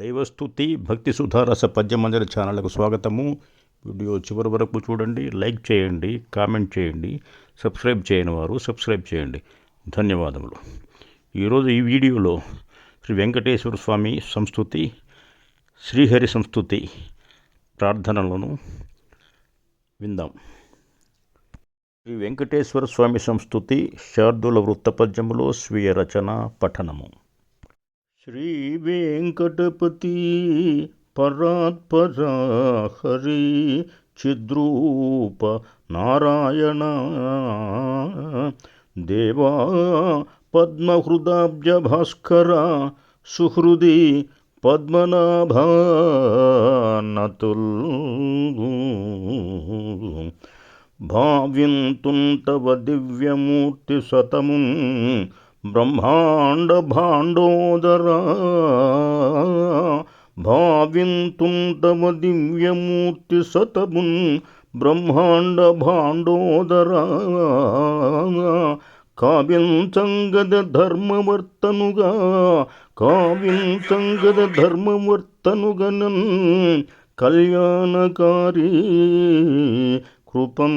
దైవస్థుతి భక్తి సుధారస పద్యమంజరి ఛానళ్ళకు స్వాగతము. వీడియో చివరి వరకు చూడండి లైక్ చేయండి కామెంట్ చేయండి సబ్స్క్రైబ్ చేయని వారు సబ్స్క్రైబ్ చేయండి. ధన్యవాదములు. ఈరోజు ఈ వీడియోలో శ్రీ వెంకటేశ్వర స్వామి సంస్థుతి శ్రీహరి సంస్థుతి ప్రార్థనలను విందాం. శ్రీ వెంకటేశ్వర స్వామి సంస్థుతి శార్దుల వృత్తపద్యములో స్వీయ రచన పఠనము. శ్రీ వెంకటపతి పరాత్పరా హరి చిద్రూప నారాయణ. దేవా పద్మహృదాబ్జ భాస్కర సుహృది పద్మనాభ నతుల్ భావ్యంతుంటవ దివ్యమూర్తి సతము బ్రహ్మాండ భాండోదరా భావింతుంటవ దివ్యమూర్తి సతమున్ బ్రహ్మాండ భాండోదరా కావ్యంచంగద ధర్మవర్తనుగా కావ్యంచంగద ధర్మవర్తనుగనన్ కళ్యాణకారీ కృపం.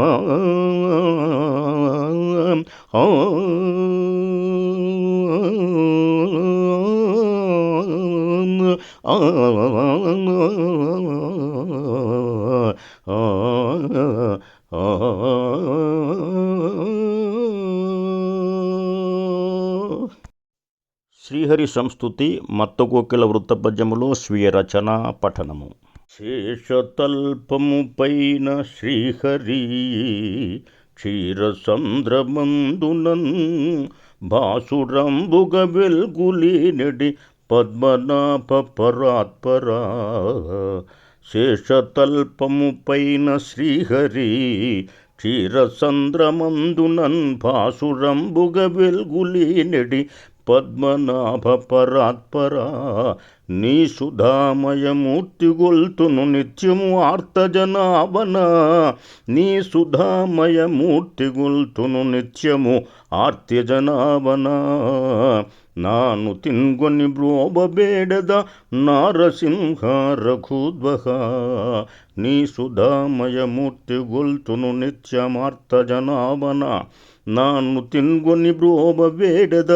శ్రీహరి సంస్థుతి మత్తకోకిల వృత్తపద్యములో స్వీయ రచన పఠనము. శేషతల్పము పైన శ్రీహరి క్షీరసంద్రమందునన్ భాసురంబుగ వెల్గులీనడి పద్మనాభ పరాత్పరా శేషతల్పము పైన శ్రీహరి క్షీరసంద్రమందునన్ భాసురంబుగ వెల్గులీనడి పద్మనాభ పరాత్పరా నీ సుధామయమూర్తిగొల్తును నిత్యము ఆర్తజనాభన నీ సుధామయమూర్తిగొల్తును నిత్యము ఆర్త్యజనాభన నాను తిన్గొని బ్రోబబేడద నారసింహ రఘుద్వహ నీ సుధామయమూర్తిగొల్తును నిత్యమార్తజనాభన ನಾನು ತಿನ್ಗೊನಿ ಬ್ರೋಬ ಬೇಡದ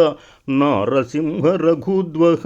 ನಾರಸಿಂಹ ರಘುದ್ವಹ